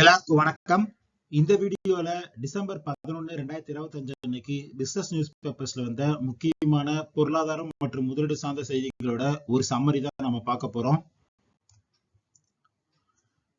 எல்லாருக்கும் வணக்கம். இந்த வீடியோல டிசம்பர் பதினொன்னு ரெண்டாயிரத்தி இருபத்தி அஞ்சு அன்னைக்கு பிசினஸ் நியூஸ் பேப்பர்ஸ்ல வந்த முக்கியமான பொருளாதாரம் மற்றும் முதலீடு சார்ந்த செய்திகளோட ஒரு சம்மரி தான் நம்ம பார்க்க போறோம்.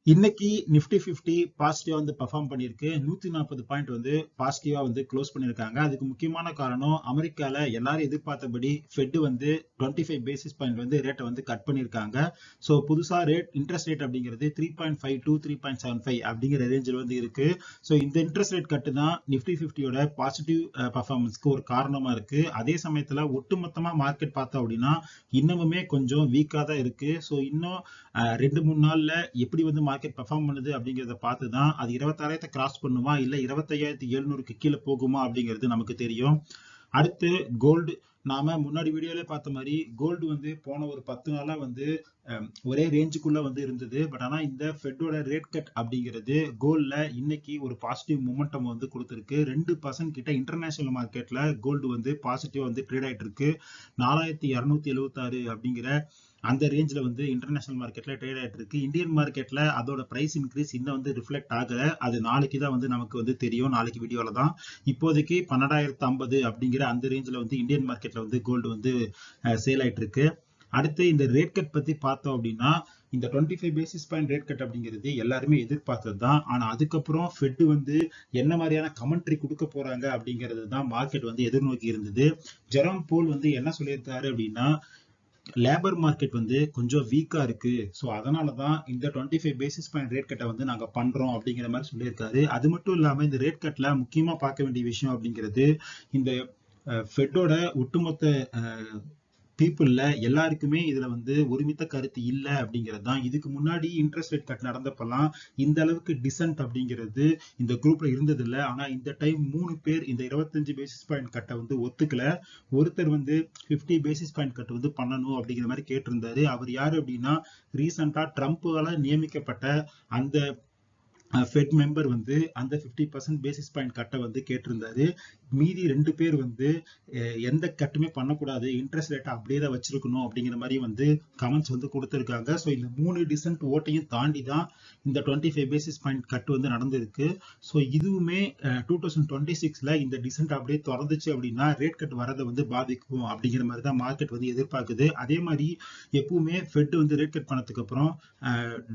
இன்னைக்கு நிப்டி பிப்டி பாசிட்டிவா வந்து பெர்ஃபார்ம் பண்ணிருக்கு நூத்தி நாற்பது பாயிண்ட் வந்து பாசிட்டிவா வந்து க்ளோஸ் பண்ணிருக்காங்க அதுக்கு முக்கியமான காரணம் அமெரிக்கால எல்லாரும் எதிர்பார்த்தபடி ஃபெட் வந்து டுவெண்ட்டி ஃபைவ் பேசிஸ் பாயிண்ட் வந்து ரேட்டை வந்து கட் பண்ணிருக்காங்க ஸோ புதுசா ரேட் இன்ட்ரெஸ்ட் ரேட் அப்படிங்கிறது three point five two three point seven five அப்படிங்கிற ரேஞ்சில் வந்து இருக்கு. ஸோ இந்த இன்ட்ரெஸ்ட் ரேட் கட்டு தான் நிப்டி பிப்டியோட பாசிட்டிவ் பர்ஃபார்மன்ஸ்க்கு ஒரு காரணமா இருக்கு. அதே சமயத்துல ஒட்டுமொத்தமா மார்க்கெட் பார்த்தோம் அப்படின்னா இன்னமுமே கொஞ்சம் வீக்கா தான் இருக்கு. ஸோ இன்னும் ரெண்டு மூணு நாள்ல எப்படி வந்து மார்க்கெட் பெர்ஃபார்ம் பண்ணுது அப்படிங்கிறத பார்த்து தான் அது இருபத்தாறாயிரத்தை கிராஸ் பண்ணுமா? இல்லை இருபத்தையாயிரத்தி எழுநூறுக்கு கீழே போகுமா அப்படிங்கிறது நமக்கு தெரியும். அடுத்து கோல்டு நாம முன்னாடி வீடியோல பார்த்த மாதிரி கோல்டு வந்து போன ஒரு பத்து நாளா வந்து ஒரே ரேஞ்சுக்குள்ள வந்து இருந்தது. பட் ஆனா இந்த ஃபெட்டோட ரேட் கட் அப்படிங்கிறது கோல்ட்ல இன்னைக்கு ஒரு பாசிட்டிவ் மூமெண்டம் வந்து கொடுத்துருக்கு. ரெண்டு பர்சன்ட் கிட்ட இன்டர்நேஷனல் மார்க்கெட்ல கோல்டு வந்து பாசிட்டிவ் வந்து ட்ரேட் ஆயிட்டு இருக்கு நாலாயிரத்தி இரநூத்தி எழுபத்தாறு அப்படிங்கிற அந்த ரேஞ்சில் வந்து இன்டர்நேஷனல் மார்க்கெட்ல ட்ரேட் ஆயிட்டு இருக்கு. இந்தியன் மார்க்கெட்ல அதோட பிரைஸ் இன்க்ரீஸ் இன்னும் வந்து ரிஃப்ளெக்ட் ஆகல. அது நாளைக்கு தான் வந்து நமக்கு வந்து தெரியும். நாளைக்கு வீடியோவில் தான். இப்போதைக்கு பன்னெண்டாயிரத்து ஐம்பது அப்படிங்கிற அந்த ரேஞ்சில் வந்து இந்தியன் மார்க்கெட்ல வந்து கோல்டு வந்து சேல் ஆயிட்டு இருக்கு. அடுத்து இந்த ரேட் கட் பத்தி பார்த்தோம் அப்படின்னா இந்த twenty five basis point rate cut அப்படிங்கிறது எல்லாருமே எதிர்பார்த்தது தான். ஆனா அதுக்கப்புறம் ஃபெட் வந்து என்ன மாதிரியான கமெண்ட்ரி கொடுக்க போறாங்க அப்படிங்கிறது தான் மார்க்கெட் வந்து எதிர்நோக்கி இருந்தது. ஜெரம் போல் வந்து என்ன சொல்லியிருக்காரு அப்படின்னா லேபர் மார்க்கெட் வந்து கொஞ்சம் வீக்கா இருக்கு. ஸோ அதனால தான் இந்த twenty five basis point rate கட்டை வந்து நாங்க பண்றோம் அப்படிங்கிற மாதிரி சொல்லியிருக்காரு. அது மட்டும் இல்லாம இந்த ரேட் கட்டில் முக்கியமா பார்க்க வேண்டிய விஷயம் அப்படிங்கிறது இந்த ஃபெட்டோட ஒட்டுமொத்த பீப்புளில் எல்லாருக்குமே இதுல வந்து ஒருமித்த கருத்து இல்லை அப்படிங்கிறது தான். இதுக்கு முன்னாடி இன்ட்ரெஸ்ட் ரேட் கட் நடந்தப்பெல்லாம் இந்த அளவுக்கு டிசன்ட் அப்படிங்கிறது இந்த குரூப்ல இருந்தது இல்ல. ஆனா இந்த டைம் மூணு பேர் இந்த இருபத்தஞ்சு பேசிஸ் பாயிண்ட் கட்டை வந்து ஒத்துக்கல. ஒருத்தர் வந்து 50 பேசிஸ் பாயிண்ட் கட் வந்து பண்ணணும் அப்படிங்கிற மாதிரி கேட்டிருந்தாரு. அவர் யாரு அப்படின்னா ரீசெண்டா ட்ரம்ப்பால நியமிக்கப்பட்ட அந்த ஃபெட் மெம்பர் வந்து அந்த 50% பர்சன்ட் பேசிஸ் பாயிண்ட் கட்டை வந்து கேட்டிருந்தாரு. மீதி ரெண்டு பேர் வந்து எந்த கட்டுமே பண்ணக்கூடாது. இன்ட்ரெஸ்ட் ரேட்டை அப்படியே தான் வச்சிருக்கணும் அப்படிங்கிற மாதிரி வந்து கமெண்ட்ஸ் வந்து கொடுத்துருக்காங்க. ஸோ இந்த மூணு டிசன்ட் ஓட்டையும் தாண்டி தான் இந்த twenty five basis point cut வந்து நடந்திருக்கு. ஸோ இதுவுமே டூ தௌசண்ட் டுவெண்ட்டி சிக்ஸில் இந்த டிசன்ட் அப்படியே திறந்துச்சு அப்படின்னா ரேட் கட் வரதை வந்து பாதிக்கும் அப்படிங்கிற மாதிரி தான் மார்க்கெட் வந்து எதிர்பார்க்குது. அதே மாதிரி எப்பவுமே ஃபெட் வந்து ரேட் கட் பண்ணதுக்கு அப்புறம்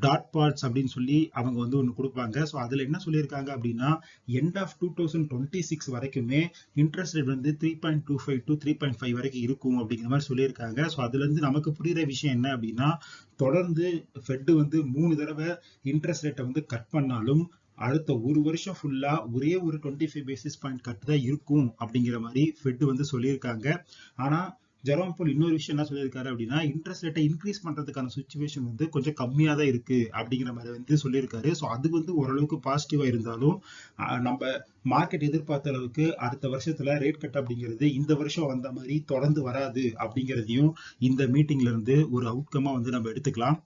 டாட் பார்ட்ஸ் அப்படின்னு சொல்லி அவங்க வந்து ஒன்று கொடுப்பாங்க. ஸோ அதில் என்ன சொல்லியிருக்காங்க அப்படின்னா end of two thousand twenty six வரைக்குமே இன்ட்ரெஸ்ட் ரேட் வந்து three point two five two three point five வரைக்கும் இருக்கும் அப்படிங்கிற மாதிரி சொல்லியிருக்காங்க. ஸோ அதுலேருந்து நமக்கு புரியுற விஷயம் என்ன அப்படின்னா தொடர்ந்து ஃபெட்டு வந்து மூணு தடவை இன்ட்ரெஸ்ட் ரேட்டை வந்து கட் பண்ணாலும் அடுத்த ஒரு வருஷம் ஃபுல்லா ஒரே ஒரு twenty five basis point cut தான் இருக்கும் அப்படிங்கிற மாதிரி ஃபெட் வந்து சொல்லியிருக்காங்க. ஆனா ஜெரோம் போல் இன்னொரு விஷயம் என்ன சொல்லியிருக்காரு அப்படின்னா இன்ட்ரெஸ்ட் ரேட்டை இன்க்ரீஸ் பண்றதுக்கான சுச்சுவேஷன் வந்து கொஞ்சம் கம்மியா தான் இருக்கு அப்படிங்கிற மாதிரி வந்து சொல்லியிருக்காரு. ஸோ அது வந்து ஓரளவுக்கு பாசிட்டிவா இருந்தாலும் ஆஹ், நம்ம மார்க்கெட் எதிர்பார்த்த அளவுக்கு அடுத்த வருஷத்துல ரேட் கட் அப்படிங்கிறது இந்த வருஷம் வந்த மாதிரி தொடர்ந்து வராது அப்படிங்கிறதையும் இந்த மீட்டிங்ல இருந்து ஒரு அவுட்கமா வந்து நம்ம எடுத்துக்கலாம்.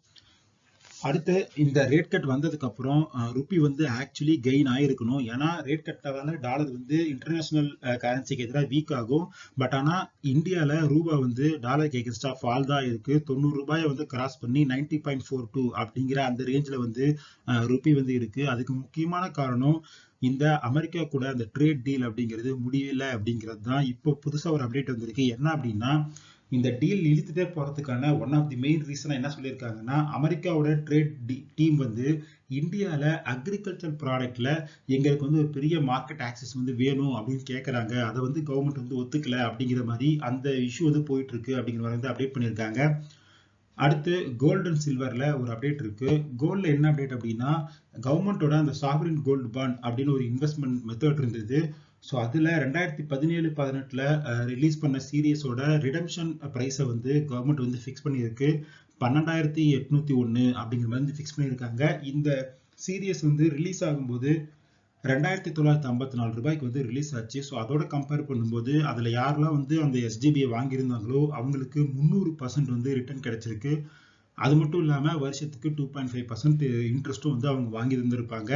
அடுத்து இந்த ரேட் கட் வந்ததுக்கு அப்புறம் ருப்பி வந்து ஆக்சுவலி கெயின் ஆயிருக்கணும். ஏன்னா ரேட் கட்டால டாலர் வந்து இன்டர்நேஷனல் கரன்சிக்கு எதிராக வீக் ஆகும். பட் ஆனால் இந்தியாவில் ரூபா வந்து டாலருக்கு எகென்ஸ்டா ஃபால் தான் இருக்கு. தொண்ணூறு ரூபாயை வந்து கிராஸ் பண்ணி நைன்டி பாயிண்ட் ஃபோர் டூ அப்படிங்கிற அந்த ரேஞ்சில் வந்து ருப்பி வந்து இருக்கு. அதுக்கு முக்கியமான காரணம் இந்த அமெரிக்கா கூட அந்த ட்ரேட் டீல் அப்படிங்கிறது முடியல அப்படிங்கிறது தான். இப்போ புதுசாக ஒரு அப்டேட் வந்திருக்கு. என்ன அப்படின்னா இந்த டீல் இழுத்துட்டே போகிறதுக்கான ஒன் ஆஃப் தி மெயின் ரீசனாக என்ன சொல்லியிருக்காங்கன்னா அமெரிக்காவோட ட்ரேட் டீம் வந்து இந்தியாவில் அக்ரிகல்ச்சர் ப்ராடக்டில் எங்களுக்கு வந்து ஒரு பெரிய மார்க்கெட் ஆக்சஸ் வந்து வேணும் அப்படின்னு கேட்குறாங்க அதை வந்து கவர்மெண்ட் வந்து ஒத்துக்கல அப்படிங்கிற மாதிரி அந்த இஷ்யூ வந்து போயிட்டுருக்கு அப்படிங்கிற மாதிரி வந்து அப்டேட் பண்ணியிருக்காங்க. அடுத்து கோல்டு அண்ட் ஒரு அப்டேட் இருக்குது கோல்டில் என்ன அப்டேட் அப்படின்னா கவர்மெண்ட்டோட அந்த சாவரின் கோல்டு பாண்ட் அப்படின்னு ஒரு இன்வெஸ்ட்மெண்ட் மெத்தட் இருந்தது. ஸோ அதில் ரெண்டாயிரத்தி பதினேழு பதினெட்டில் ரிலீஸ் பண்ண சீரியஸோட ரிடம்ஷன் ப்ரைஸை வந்து கவர்மெண்ட் வந்து ஃபிக்ஸ் பண்ணியிருக்கு. பன்னெண்டாயிரத்தி எட்நூத்தி ஒன்று அப்படிங்கிற மாதிரி வந்து ஃபிக்ஸ் பண்ணியிருக்காங்க. இந்த சீரியஸ் வந்து ரிலீஸ் ஆகும்போது ரெண்டாயிரத்தி தொள்ளாயிரத்தி ஐம்பத்தி நாலு ரூபாய்க்கு வந்து ரிலீஸ் ஆச்சு. ஸோ அதோட கம்பேர் பண்ணும்போது அதில் யாரெல்லாம் வந்து அந்த எஸ்டிபியை வாங்கியிருந்தாங்களோ அவங்களுக்கு முந்நூறு பர்சன்ட் வந்து ரிட்டர்ன் கிடைச்சிருக்கு. அது மட்டும் இல்லாமல் வருஷத்துக்கு டூ பாயிண்ட் ஃபைவ் பர்சன்ட் இன்ட்ரெஸ்ட்டும் வந்து அவங்க வாங்கி இருந்திருப்பாங்க.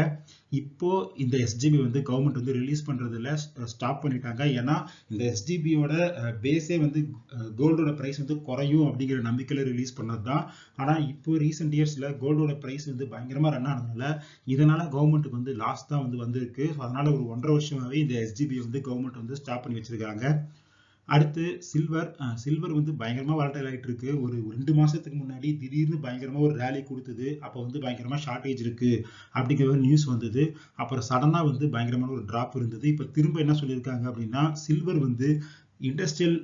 இப்போ இந்த எஸ்ஜிபி வந்து கவர்மெண்ட் வந்து ரிலீஸ் பண்ணுறதுல ஸ்டாப் பண்ணிட்டாங்க. ஏன்னா இந்த எஸ்ஜிபியோட பேஸே வந்து கோல்டோட ப்ரைஸ் வந்து குறையும் அப்படிங்கிற நம்பிக்கையில் ரிலீஸ் பண்ணது தான் ஆனால் இப்போ ரீசெண்ட் இயர்ஸில் கோல்டோட ப்ரைஸ் வந்து பயங்கரமாக ரன் ஆனதுனால இதனால் கவர்மெண்ட்டுக்கு வந்து லாஸ் தான் வந்து வந்திருக்கு. ஸோ ஒரு ஒன்றரை வருஷமாகவே இந்த எஸ்ஜிபி வந்து கவர்மெண்ட் வந்து ஸ்டாப் பண்ணி வச்சுருக்காங்க. அடுத்து சில்வர் சில்வர் வந்து பயங்கரமாக வாலட்டைல் ஆகிட்டு இருக்கு ஒரு ரெண்டு மாதத்துக்கு முன்னாடி திடீர்னு பயங்கரமாக ஒரு ரேலி கொடுத்தது. அப்போ வந்து பயங்கரமாக ஷார்டேஜ் இருக்கு அப்படிங்கிற ஒரு நியூஸ் வந்தது. அப்புறம் சடனாக வந்து பயங்கரமான ஒரு ட்ராப் இருந்தது. இப்போ திரும்ப என்ன சொல்லியிருக்காங்க அப்படின்னா சில்வர் வந்து இண்டஸ்ட்ரியல்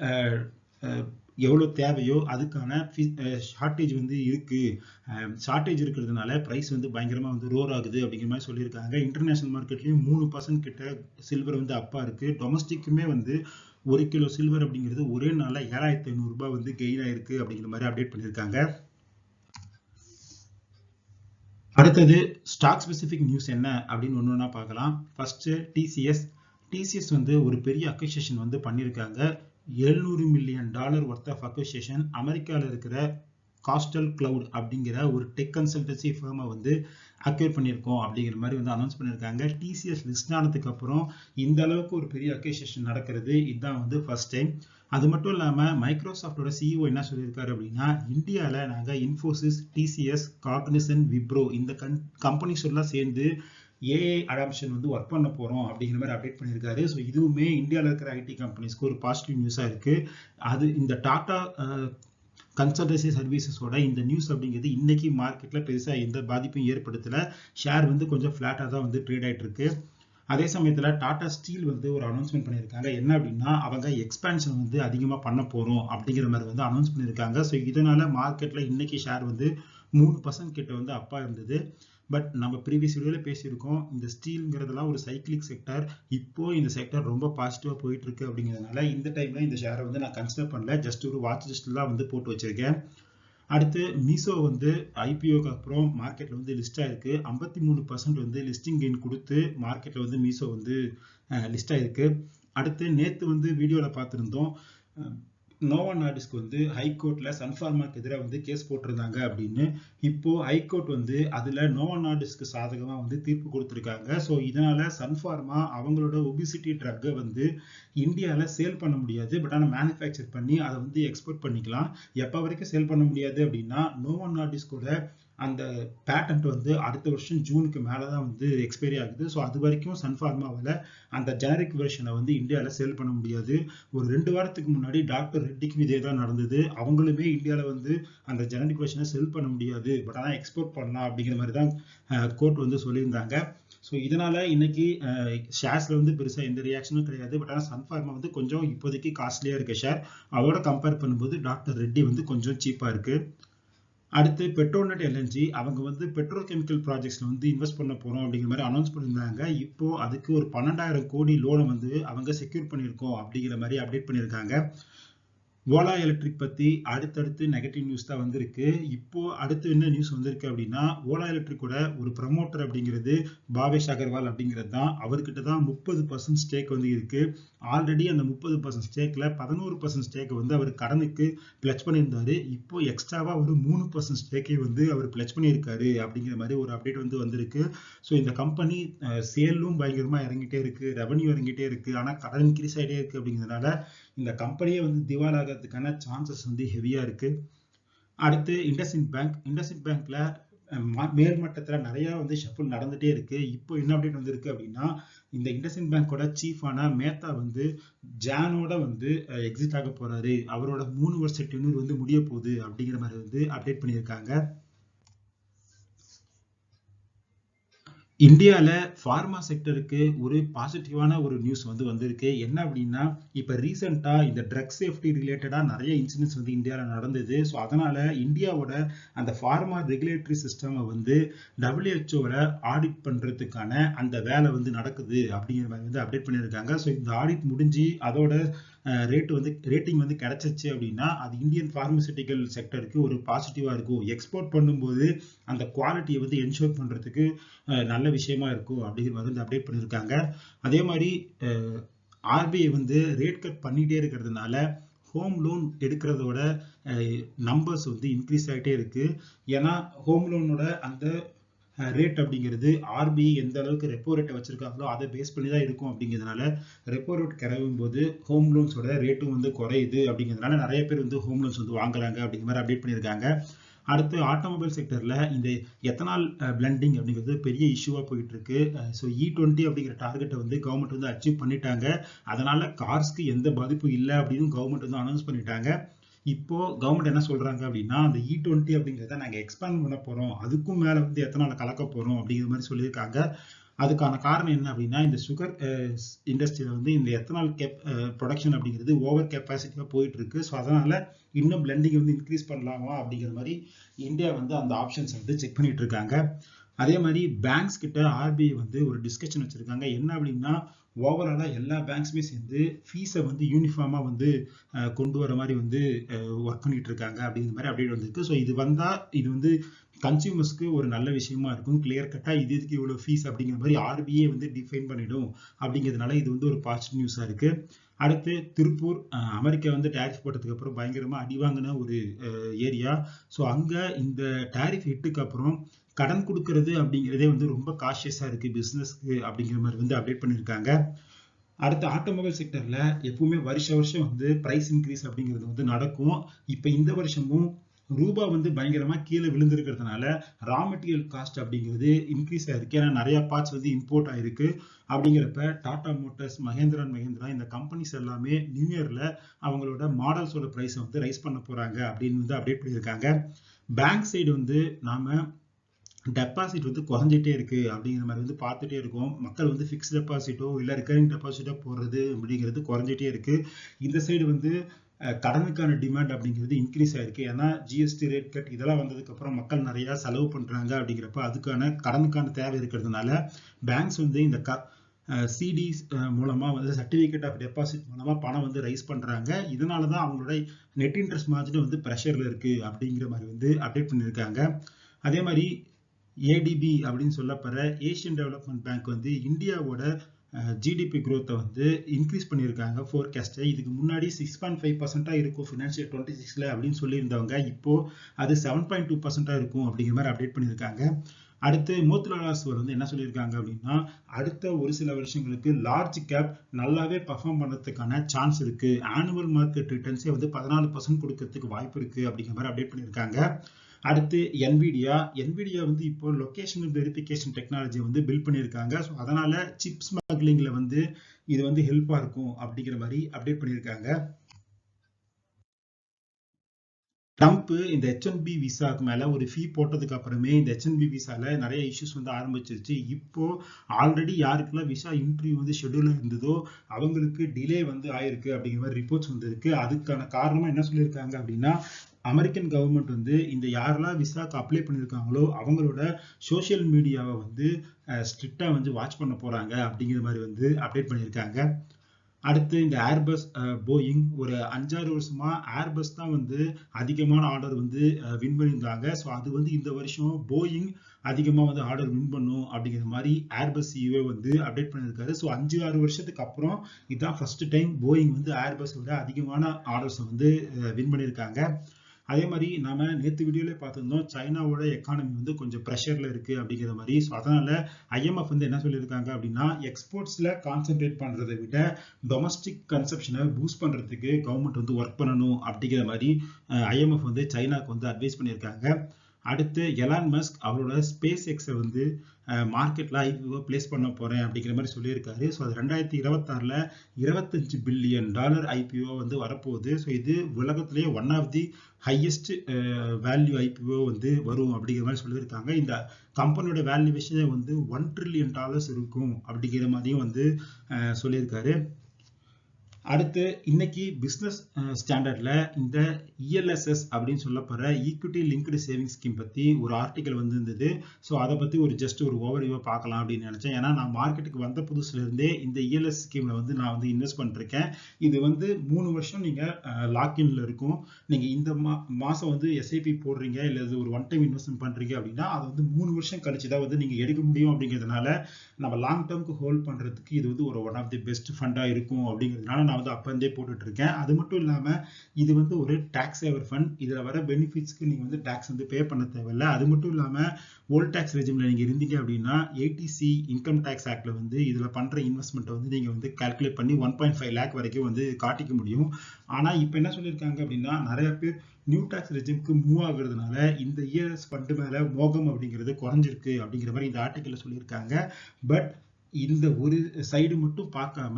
எவ்வளோ தேவையோ அதுக்கான ஷார்ட்டேஜ் வந்து இருக்குது ஷார்ட்டேஜ் இருக்கிறதுனால ப்ரைஸ் வந்து பயங்கரமாக வந்து ரோர் ஆகுது அப்படிங்கிற மாதிரி சொல்லியிருக்காங்க. இன்டர்நேஷனல் மார்க்கெட்லேயும் மூணு பர்சன்ட் கிட்ட சில்வர் வந்து அப்பா இருக்குது டொமஸ்டிக்குமே வந்து ஒரு கிலோ சில்வர் அப்படிங்கிறது ஒரே நாளில் ஏழாயிரத்தி ஐநூறுரூபா வந்து கெயின் ஆயிருக்கு அப்படிங்கிற மாதிரி அப்டேட் பண்ணியிருக்காங்க அடுத்தது ஸ்டாக் ஸ்பெசிஃபிக் நியூஸ் என்ன அப்படின்னு ஒன்று ஒன்றா பார்க்கலாம். ஃபர்ஸ்ட் டிசிஎஸ் டிசிஎஸ் வந்து ஒரு பெரிய அக்விசேஷன் வந்து பண்ணியிருக்காங்க எழுநூறு million dollar worth of acquisition அமெரிக்காவில் இருக்கிற காஸ்டல் கிளவுட் அப்படிங்கிற ஒரு டெக் கன்சல்டன்சி ஃபேமை வந்து அக்யூர் பண்ணியிருக்கோம் அப்படிங்கிற மாதிரி வந்து அனௌன்ஸ் பண்ணியிருக்காங்க. டிசிஎஸ் லிஸ்ட் ஆனதுக்கு அப்புறம் இந்த அளவுக்கு ஒரு பெரிய அக்கேசியேஷன் நடக்கிறது. இதுதான் வந்து ஃபர்ஸ்ட் டைம் அது மட்டும் இல்லாமல் மைக்ரோசாஃப்டோட சிஇஓ என்ன சொல்லியிருக்காரு அப்படின்னா இந்தியாவில் நாங்கள் இன்ஃபோசிஸ் டிசிஎஸ் காக்னிசன் விப்ரோ இந்த கன் கம்பெனிஸெல்லாம் சேர்ந்து ஏஐ அடாப்ஷன் வந்து ஒர்க் பண்ண போகிறோம் அப்படிங்கிற மாதிரி அப்டேட் பண்ணியிருக்காரு. ஸோ இதுவுமே இந்தியாவில் இருக்கிற ஐடி கம்பெனிஸ்க்கு ஒரு பாசிட்டிவ் நியூஸாக இருக்குது அது இந்த டாட்டா கன்சல்டன்சி சர்வீசஸோட இந்த நியூஸ் அப்படிங்கிறது இன்னைக்கு மார்க்கெட்டில் பெருசாக எந்த பாதிப்பும் ஏற்படுத்தலை. ஷேர் வந்து கொஞ்சம் ஃப்ளாட்டாக தான் வந்து ட்ரேட் ஆகிட்டு இருக்கு அதே சமயத்தில் டாடா ஸ்டீல் வந்து ஒரு அனௌன்ஸ்மெண்ட் பண்ணியிருக்காங்க. என்ன அப்படின்னா அவங்க எக்ஸ்பேன்ஷன் வந்து அதிகமாக பண்ண போகிறோம் அப்படிங்கிற மாதிரி வந்து அனௌன்ஸ் பண்ணியிருக்காங்க. ஸோ இதனால் மார்க்கெட்டில் இன்னைக்கு ஷேர் வந்து மூணு பர்சன்ட் கிட்ட வந்து அப்பா இருந்தது. பட் நம்ம ப்ரீவியஸ் வீடியோவில் பேசியிருக்கோம் இந்த ஸ்டீலுங்கிறதெல்லாம் ஒரு சைக்கிளிக் செக்டர் இப்போ இந்த செக்டர் ரொம்ப பாசிட்டிவாக போயிட்டு இருக்கு அப்படிங்கிறதுனால இந்த டைம்ல இந்த ஷேரை வந்து நான் கன்சிடர் பண்ணல. ஜஸ்ட் ஒரு வாட்ச் லிஸ்ட்டில் வந்து போட்டு வச்சிருக்கேன். அடுத்து மீசோ வந்து ஐபிஓக்கு அப்புறம் மார்க்கெட்டில் வந்து லிஸ்ட் ஆயிருக்கு. ஐம்பத்தி மூணு பர்சன்ட் வந்து லிஸ்டிங் கெயின் கொடுத்து மார்க்கெட்டில் வந்து மீசோ வந்து லிஸ்ட் ஆயிருக்கு. அடுத்து நேற்று வந்து வீடியோவில் பார்த்துருந்தோம் நோவா நாடிஸ்க்கு வந்து ஹைகோர்ட்ல சன்ஃபார்மாக்கு எதிராக வந்து கேஸ் போட்டிருந்தாங்க அப்படின்னு இப்போ ஹைகோர்ட் வந்து அதுல நோவா நாடிஸ்க்கு சாதகமா வந்து தீர்ப்பு கொடுத்திருக்காங்க. ஸோ இதனால சன்ஃபார்மா அவங்களோட ஒபிசிட்டி ட்ரக்கை வந்து இந்தியாவில் சேல் பண்ண முடியாது. பட் ஆனால் மேனுஃபேக்சர் பண்ணி அதை வந்து எக்ஸ்போர்ட் பண்ணிக்கலாம். எப்போ வரைக்கும் சேல் பண்ண முடியாது அப்படின்னா நோவா நாடிஸ்கோட அந்த பேட்டன்ட் வந்து அடுத்த வருஷம் ஜூனுக்கு மேலே தான் வந்து எக்ஸ்பைரி ஆகுது. ஸோ அது வரைக்கும் சன்ஃபார்மாவில் அந்த ஜெனரிக் வெர்ஷனை வந்து இந்தியாவில் சேல் பண்ண முடியாது. ஒரு ரெண்டு வாரத்துக்கு முன்னாடி டாக்டர் ரெட்டிக்கும் இதே தான் நடந்தது. அவங்களுமே இந்தியாவில் வந்து அந்த ஜெனரிக் வெர்ஷனை செல் பண்ண முடியாது. பட் ஆனால் எக்ஸ்போர்ட் பண்ணலாம் அப்படிங்கிற மாதிரி தான் கோர்ட் வந்து சொல்லியிருந்தாங்க. ஸோ இதனால் இன்னைக்கு ஷேர்ஸில் வந்து பெருசாக எந்த ரியாக்ஷனும் கிடையாது. பட் ஆனால் சன்ஃபார்மா வந்து கொஞ்சம் இப்போதைக்கு காஸ்ட்லியாக இருக்குது ஷேர் அதோட கம்பேர் பண்ணும்போது டாக்டர் ரெட்டி வந்து கொஞ்சம் சீப்பாக இருக்குது அடுத்து பெட்ரோநெட் எல்என்ஜி அவங்க வந்து பெட்ரோ கெமிக்கல் ப்ராஜெக்ட்ஸில் வந்து இன்வெஸ்ட் பண்ண போகிறோம் அப்படிங்கிற மாதிரி அனௌன்ஸ் பண்ணியிருந்தாங்க. இப்போ அதுக்கு ஒரு பன்னெண்டாயிரம் கோடி லோனை வந்து அவங்க செக்யூர் பண்ணியிருக்கோம் அப்படிங்கிற மாதிரி அப்டேட் பண்ணியிருக்காங்க. ஓலா எலக்ட்ரிக் பற்றி அடுத்தடுத்து நெகட்டிவ் நியூஸ் தான் வந்திருக்கு. இப்போ அடுத்து என்ன நியூஸ் வந்திருக்கு அப்படின்னா ஓலா எலக்ட்ரிக்கோட ஒரு ப்ரமோட்டர் அப்படிங்கிறது பாவேஷ் அகர்வால் அப்படிங்கிறது தான். அவர்கிட்ட தான் முப்பது பர்சன்ட் ஸ்டேக் வந்து இருக்குது ஆல்ரெடி அந்த முப்பது பர்சன்ட் ஸ்டேக்கில் பதினோரு பர்சன்ட் ஸ்டேக் வந்து அவர் கடனுக்கு பிளச் பண்ணியிருந்தாரு. இப்போ எக்ஸ்ட்ராவாக ஒரு மூணு பர்சன்ட் ஸ்டேக்கை வந்து அவர் பிளச் பண்ணியிருக்காரு அப்படிங்கிற மாதிரி ஒரு அப்டேட் வந்து வந்திருக்கு. ஸோ இந்த கம்பெனி சேலும் பயங்கரமாக இறங்கிட்டே இருக்குது ரெவன்யூ இறங்கிட்டே இருக்குது ஆனால் கடன் இன்க்ரீஸ் ஆகிட்டே இருக்குது அப்படிங்கிறதுனால இந்த கம்பெனியே வந்து திவாலாகிறதுக்கான சான்சஸ் வந்து ஹெவியாக இருக்குது அடுத்து இண்டஸ்இன் பேங்க் இண்டஸ்இன் பேங்க்கில் மேல்மட்டத்தில் நிறையா வந்து ஷஃபிள் நடந்துகிட்டே இருக்குது இப்போ என்ன அப்டேட் வந்திருக்கு அப்படின்னா இந்த இண்டஸ்இன் பேங்கோட சீஃபான மேத்தா வந்து ஜானோட வந்து எக்ஸிட் ஆக போறாரு. அவரோட மூணு வருஷ டெனூர் வந்து முடிய போகுது அப்படிங்கிற மாதிரி வந்து அப்டேட் பண்ணியிருக்காங்க. இந்தியாவில் ஃபார்மா செக்டருக்கு ஒரு பாசிட்டிவான ஒரு நியூஸ் வந்து வந்திருக்கு. என்ன அப்படின்னா இப்போ ரீசெண்டாக இந்த ட்ரக் சேஃப்டி ரிலேட்டடாக நிறைய இன்சிடென்ட்ஸ் வந்து இந்தியாவில் நடந்தது. ஸோ அதனால் இந்தியாவோட அந்த ஃபார்மா ரெகுலேட்டரி சிஸ்டமை வந்து டபிள்யூஹெச்ஓவில் ஆடிட் பண்ணுறதுக்கான அந்த வேலை வந்து நடக்குது அப்படிங்கிற மாதிரி வந்து அப்டேட் பண்ணியிருக்காங்க. ஸோ இந்த ஆடிட் முடிஞ்சு அதோட ரேட் வந்து ரேட்டிங் வந்து கிடைச்சிச்சு அப்படின்னா அது இந்தியன் ஃபார்மசூட்டிக்கல் செக்டருக்கு ஒரு பாசிட்டிவாக இருக்கும். எக்ஸ்போர்ட் பண்ணும்போது அந்த குவாலிட்டியை வந்து என்ஷோர் பண்ணுறதுக்கு நல்ல விஷயமா இருக்கும் அப்படிங்கிற மாதிரி வந்து அப்டேட் பண்ணியிருக்காங்க அதே மாதிரி ஆர்பிஐ வந்து ரேட் கட் பண்ணிகிட்டே இருக்கிறதுனால ஹோம் லோன் எடுக்கிறதோட நம்பர்ஸ் வந்து இன்க்ரீஸ் ஆகிட்டே இருக்குது ஏன்னா ஹோம் லோனோட அந்த ரேட் அப்படிங்கிறது ஆர்பிஐ எந்த அளவுக்கு ரெப்போ ரேட்டை வச்சிருக்காங்களோ அதை பேஸ் பண்ணி தான் இருக்கும் அப்படிங்கிறதுனால ரெப்போ ரேட் குறையும் போது ஹோம் லோன்ஸோட ரேட்டும் வந்து குறையுது அப்படிங்கிறதுனால நிறைய பேர் வந்து ஹோம் லோன்ஸ் வந்து வாங்குறாங்க அப்படிங்கிற மாதிரி அப்டேட் பண்ணியிருக்காங்க. அடுத்து ஆட்டோமொபைல் செக்டரில் இந்த எத்தனால் பிளண்டிங் அப்படிங்கிறது பெரிய இஷ்யூவாக போயிட்டு இருக்கு ஸோ இ டுவெண்ட்டி e அப்படிங்கிற டார்கெட்டை வந்து கவர்மெண்ட் வந்து அச்சீவ் பண்ணிட்டாங்க. அதனால கார்ஸ்க்கு எந்த பாதிப்பும் இல்லை அப்படின்னு கவர்மெண்ட் வந்து அனௌன்ஸ் பண்ணிட்டாங்க. இப்போ கவர்மெண்ட் என்ன சொல்றாங்க அப்படின்னா அந்த e இ டுவெண்ட்டி அப்படிங்கிறத நாங்க எக்ஸ்பேண்ட் பண்ண போறோம். அதுக்கும் மேல வந்து எத்தனால் கலக்க போறோம் அப்படிங்கிற மாதிரி சொல்லியிருக்காங்க. அதுக்கான காரணம் என்ன அப்படின்னா இந்த சுகர் இண்டஸ்ட்ரியில வந்து இந்த எத்தனால் கேப் ப்ரொடக்ஷன் அப்படிங்கிறது ஓவர் கெப்பாசிட்டியா போயிட்டு இருக்கு ஸோ அதனால இன்னும் பிளண்டிங் வந்து இன்க்ரீஸ் பண்ணலாமா அப்படிங்கிற மாதிரி இந்தியா வந்து அந்த ஆப்ஷன்ஸ் வந்து செக் பண்ணிட்டு இருக்காங்க. அதே மாதிரி பேங்க்ஸ் கிட்ட ஆர்பிஐ வந்து ஒரு டிஸ்கஷன் வச்சிருக்காங்க. என்ன அப்படின்னா ஓவராலாக எல்லா பேங்க்ஸுமே சேர்ந்து ஃபீஸை வந்து யூனிஃபார்மாக வந்து கொண்டு வர மாதிரி வந்து ஒர்க் பண்ணிட்டு இருக்காங்க அப்படிங்கிற மாதிரி அப்டேட் வந்திருக்கு. ஸோ இது வந்தால் இது வந்து கன்சியூமர்ஸ்க்கு ஒரு நல்ல விஷயமா இருக்கும். கிளியர் கட்டாக இது இதுக்கு இவ்வளோ ஃபீஸ் அப்படிங்கிற மாதிரி ஆர்பிஐ வந்து டிஃபைன் பண்ணிடும் அப்படிங்கிறதுனால இது வந்து ஒரு பாசிட்டிவ் நியூஸாக இருக்குது அடுத்து திருப்பூர் அமெரிக்கா வந்து டேரிஃப் போட்டதுக்கு அப்புறம் பயங்கரமாக அடிவாங்கின ஒரு ஏரியா ஸோ அங்கே இந்த டேரிஃப் ஹிட்டுக்கு அப்புறம் கடன் கொடுக்கறது அப்படிங்கிறதே வந்து ரொம்ப காஷியஸாக இருக்குது பிஸ்னஸ்க்கு அப்படிங்கிற மாதிரி வந்து அப்டேட் பண்ணியிருக்காங்க அடுத்து ஆட்டோமொபைல் செக்டரில் எப்பவுமே வருஷ வருஷம் வந்து ப்ரைஸ் இன்க்ரீஸ் அப்படிங்கிறது வந்து நடக்கும். இப்போ இந்த வருஷமும் ரூபா வந்து பயங்கரமாக கீழே விழுந்திருக்கிறதுனால ரா மெட்டீரியல் காஸ்ட் அப்படிங்கிறது இன்க்ரீஸ் ஆயிருக்கு. ஏன்னா நிறைய பார்ட்ஸ் வந்து இம்போர்ட் ஆயிருக்கு. அப்படிங்கிறப்ப டாடா மோட்டர்ஸ் மகேந்திரா அண்ட் மகேந்திரா இந்த கம்பெனிஸ் எல்லாமே நியூ இயரில் அவங்களோட மாடல்ஸோட ப்ரைஸை வந்து ரைஸ் பண்ண போகிறாங்க அப்படின்னு வந்து அப்டேட் பண்ணியிருக்காங்க. பேங்க் சைடு வந்து நாம் டெபாசிட் வந்து குறைஞ்சிட்டே இருக்குது அப்படிங்கிற மாதிரி வந்து பார்த்துட்டே இருக்கோம். மக்கள் வந்து ஃபிக்ஸ் டெபாசிட்டோ இல்லை ரிகரிங் டெபாசிட்டோ போடுறது அப்படிங்கிறது குறைஞ்சிட்டே இருக்குது இந்த சைடு வந்து கடனுக்கான டிமாண்ட் அப்படிங்கிறது இன்க்ரீஸ் ஆயிருக்கு. ஏன்னா ஜிஎஸ்டி ரேட் கட் இதெல்லாம் வந்ததுக்கப்புறம் மக்கள் நிறையா செலவு பண்ணுறாங்க அப்படிங்கிறப்ப அதுக்கான கடனுக்கான தேவை இருக்கிறதுனால பேங்க்ஸ் வந்து இந்த க சிடிஸ் மூலமாக வந்து சர்டிஃபிகேட் ஆஃப் டெபாசிட் மூலமாக பணம் வந்து ரைஸ் பண்ணுறாங்க இதனால தான் அவங்களோட நெட் இன்ட்ரெஸ்ட் மார்ஜின் வந்து ப்ரெஷரில் இருக்குது அப்படிங்கிற மாதிரி வந்து அப்டேட் பண்ணியிருக்காங்க. அதே மாதிரி ஏடிபி அப்படின்னு சொல்லப்படுற ஏஷியன் டெவலப்மெண்ட் பேங்க் வந்து இந்தியாவோட ஜிடிபி குரோத்தை வந்து இன்க்ரீஸ் பண்ணியிருக்காங்க ஃபோர்காஸ்ட்டை இதுக்கு முன்னாடி சிக்ஸ் பாயிண்ட் ஃபைவ் பர்சென்ட்டாக இருக்கும் ஃபினான்ஷியல் டுவெண்ட்டி சிக்ஸில் அப்படின்னு சொல்லியிருந்தவங்க. இப்போது அது செவன் பாயிண்ட் டூ பர்சென்ட்டாக இருக்கும் அப்படிங்கிற மாதிரி அப்டேட் பண்ணியிருக்காங்க. அடுத்து மோத்திலால் வந்து என்ன சொல்லியிருக்காங்க அப்படின்னா அடுத்த ஒரு சில வருஷங்களுக்கு லார்ஜ் கேப் நல்லாவே பர்ஃபார்ம் பண்ணுறதுக்கான சான்ஸ் இருக்குது ஆனுவல் மார்க்கெட் ரிட்டர்ன்ஸே வந்து பதினாலு பர்சன்ட் கொடுக்கறதுக்கு வாய்ப்பு இருக்குது அப்படிங்கிற மாதிரி அப்டேட் பண்ணியிருக்காங்க. அடுத்து என்விடியா என்விடியா வந்து இப்போ லொக்கேஷன் வெரிஃபிகேஷன் டெக்னாலஜி வந்து பில்ட் பண்ணியிருக்காங்க. ஸோ அதனால சிப் ஸ்மக்லிங்கில் வந்து இது வந்து ஹெல்ப்பா இருக்கும் அப்படிங்கிற மாதிரி அப்டேட் பண்ணியிருக்காங்க. ட்ரம்ப் இந்த ஹெச்என்பி பி விசாக்கு மேல ஒரு ஃபீ போட்டதுக்கு அப்புறமே இந்த ஹெச்என்பி பி விசால நிறைய இஷ்யூஸ் வந்து ஆரம்பிச்சிருச்சு. இப்போ ஆல்ரெடி யாருக்கெல்லாம் விசா இன்டர்வியூ வந்து ஷெடியூல் இருந்ததோ அவங்களுக்கு டிலே வந்து ஆயிருக்கு அப்படிங்கிற மாதிரி ரிப்போர்ட்ஸ் வந்திருக்கு. அதுக்கான காரணமா என்ன சொல்லியிருக்காங்க அப்படின்னா அமெரிக்கன் கவர்மெண்ட் வந்து இந்த யாரெல்லாம் விசாக்கு அப்ளை பண்ணியிருக்காங்களோ அவங்களோட சோஷியல் மீடியாவை வந்து ஸ்ட்ரிக்டாக வந்து வாட்ச் பண்ண போகிறாங்க அப்படிங்கிற மாதிரி வந்து அப்டேட் பண்ணியிருக்காங்க. அடுத்து இந்த ஏர்பஸ் போயிங் ஒரு அஞ்சாறு வருஷமா ஏர்பஸ் தான் வந்து அதிகமான ஆர்டர் வந்து வின் பண்ணியிருந்தாங்க. ஸோ அது வந்து இந்த வருஷம் போயிங் அதிகமாக வந்து ஆர்டர் வின் பண்ணும் அப்படிங்கிற மாதிரி ஏர்பஸ் சிஇஓ வந்து அப்டேட் பண்ணியிருக்காரு. ஸோ அஞ்சு ஆறு வருஷத்துக்கு அப்புறம் இதுதான் ஃபர்ஸ்ட் டைம் போயிங் வந்து ஏர்பஸ் விட அதிகமான ஆர்டர்ஸ் வந்து வின் பண்ணியிருக்காங்க. அதே மாதிரி நாம நேற்று வீடியோலேயே பார்த்திருந்தோம் சைனாவோட எக்கானமி வந்து கொஞ்சம் ப்ரெஷர்ல இருக்கு அப்படிங்கிற மாதிரி. ஸோ அதனால ஐஎம்எஃப் வந்து என்ன சொல்லியிருக்காங்க அப்படின்னா எக்ஸ்போர்ட்ஸ்ல கான்சென்ட்ரேட் பண்றதை விட டொமஸ்டிக் கன்சப்ஷனை பூஸ்ட் பண்றதுக்கு கவர்மெண்ட் வந்து ஒர்க் பண்ணணும் அப்படிங்கிற மாதிரி ஐஎம்எஃப் வந்து சைனாக்கு வந்து அட்வைஸ் பண்ணியிருக்காங்க. அடுத்து எலான் மஸ்க் அவரோட ஸ்பேஸ் எக்ஸை வந்து மார்க்கெட்டில் ஐபிஓ பிளேஸ் பண்ண போகிறேன் அப்படிங்கிற மாதிரி சொல்லியிருக்காரு. ஸோ அது ரெண்டாயிரத்தி இருபத்தாறில் இருபத்தஞ்சு பில்லியன் டாலர் ஐபிஓ வந்து வரப்போகுது. ஸோ இது உலகத்திலேயே one of the highest value IPO வந்து வரும் அப்படிங்கிற மாதிரி சொல்லியிருக்காங்க. இந்த கம்பெனியோட வேல்யூவேஷனே வந்து ஒன் ட்ரில்லியன் டாலர்ஸ் இருக்கும் அப்படிங்கிற மாதிரியும் வந்து சொல்லியிருக்காரு. அடுத்து இன்னைக்கு பிஸ்னஸ் ஸ்டாண்டர்டில் இந்த இஎல்எஸ்எஸ் அப்படின்னு சொல்லப்படுற ஈக்விட்டி லிங்க்டு சேவிங் ஸ்கீம் பற்றி ஒரு ஆர்டிக்கல் வந்து இருந்தது ஸோ அதை பற்றி ஒரு ஜஸ்ட் ஒரு ஓவர்வியூவாக பார்க்கலாம் அப்படின்னு நினச்சேன். ஏன்னா நான் மார்க்கெட்டுக்கு வந்த புதுசுலேருந்தே இந்த இஎல்எஸ் ஸ்கீமில் வந்து நான் வந்து இன்வெஸ்ட் பண்ணிருக்கேன். இது வந்து மூணு வருஷம் நீங்கள் லாக்இனில் இருக்கும். நீங்கள் இந்த மா மாதம் வந்து எஸ்ஐபி போடுறீங்க இல்லை இது ஒரு ஒன் டைம் இன்வெஸ்ட்மெண்ட் பண்ணுறீங்க அப்படின்னா அது வந்து மூணு வருஷம் கழிச்சு தான் வந்து நீங்கள் எடுக்க முடியும் அப்படிங்கிறதுனால நம்ம லாங் டேர்முக்கு ஹோல்ட் பண்ணுறதுக்கு இது வந்து ஒரு ஒன் ஆஃப் தி பெஸ்ட் ஃபண்டாக இருக்கும் அப்படிங்கிறதுனால நான் நான் வந்து அப்பந்தே போட்டுட்டு இருக்கேன் அது மட்டும் இல்லாமல் இது வந்து ஒரு டேக்ஸ் சேவர் ஃபண்ட் இதில் வர பெனிஃபிட்ஸ்க்கு நீங்கள் வந்து டேக்ஸ் வந்து பே பண்ண தேவையில்ல. அது மட்டும் இல்லாமல் ஓல்ட் டேக்ஸ் ரெஜிமில் நீங்கள் இருந்தீங்க அப்படின்னா ஏடிசி இன்கம் டேக்ஸ் ஆக்டில் வந்து இதில் பண்ணுற இன்வெஸ்ட்மெண்ட்டை வந்து நீங்கள் வந்து கால்குலேட் பண்ணி ஒன் பாயிண்ட் ஃபைவ் லேக் வரைக்கும் வந்து காட்டிக்க முடியும். ஆனால் இப்போ என்ன சொல்லியிருக்காங்க அப்படின்னா நிறைய பேர் நியூ டேக்ஸ் ரெஜிம்க்கு மூவ் ஆகுறதுனால இந்த இயர்ஸ் ஃபண்டு மேலே மோகம் அப்படிங்கிறது குறைஞ்சிருக்கு அப்படிங்கிற மாதிரி இந்த ஆர்டிக்கலில் சொல்லியிருக்காங்க பட் இந்த ஒரு சைடு மட்டும் பார்க்காம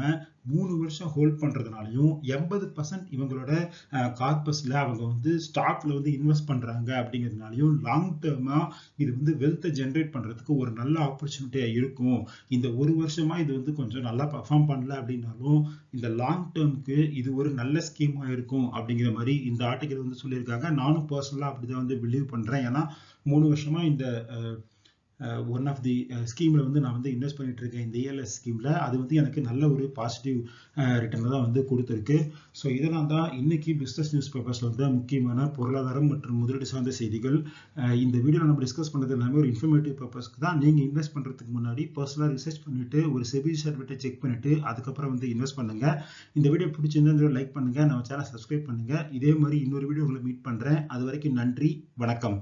மூணு வருஷம் ஹோல்ட் பண்றதுனாலையும் எண்பது பர்சன்ட் இவங்களோட கார்பஸ்ல அவங்க வந்து ஸ்டாக்ல வந்து இன்வெஸ்ட் பண்றாங்க அப்படிங்கிறதுனாலையும் லாங் டேர்மா இது வந்து வெல்த்தை ஜென்ரேட் பண்றதுக்கு ஒரு நல்ல ஆப்பர்ச்சுனிட்டியா இருக்கும். இந்த ஒரு வருஷமா இது வந்து கொஞ்சம் நல்லா பர்ஃபார்ம் பண்ணல அப்படின்னாலும் இந்த லாங் டேர்முக்கு இது ஒரு நல்ல ஸ்கீமா இருக்கும் அப்படிங்கிற மாதிரி இந்த ஆர்டிக்கல் வந்து சொல்லியிருக்காங்க. நானும் பர்சனலா அப்படிதான் வந்து பிலீவ் பண்றேன். ஏன்னா மூணு வருஷமா இந்த ஒன் ஆஃப் தி ஸ்கீமில் வந்து நான் வந்து இன்வெஸ்ட் பண்ணிட்டு இருக்கேன் இந்த இஎல்எஸ் ஸ்கீமில் அது வந்து எனக்கு நல்ல ஒரு பாசிட்டிவ் ரிட்டர்னை தான் வந்து கொடுத்துருக்கு. ஸோ இதெல்லாம் தான் இன்னைக்கு பிஸ்னஸ் நியூஸ் பேப்பர்ஸில் வந்து முக்கியமான பொருளாதாரம் மற்றும் முதலீடு சார்ந்த செய்திகள். இந்த வீடியோ நம்ம டிஸ்கஸ் பண்ணது எல்லாமே ஒரு இன்ஃபர்மேட்டிவ் பர்பஸ்க்கு தான். நீங்கள் இன்வெஸ்ட் பண்ணுறதுக்கு முன்னாடி பர்சனலாக ரிசர்ச் பண்ணிட்டு ஒரு செபி சர்டிஃபிகேட்டை செக் பண்ணிவிட்டு அதுக்கப்புறம் வந்து இன்வெஸ்ட் பண்ணுங்க. இந்த வீடியோ பிடிச்சிருந்தா லைக் பண்ணுங்கள் நம்ம சேனல் சப்ஸ்கிரைப் பண்ணுங்கள் இதே மாதிரி இன்னொரு வீடியோ உங்களை மீட் பண்ணுறேன் அது வரைக்கும் நன்றி. வணக்கம்.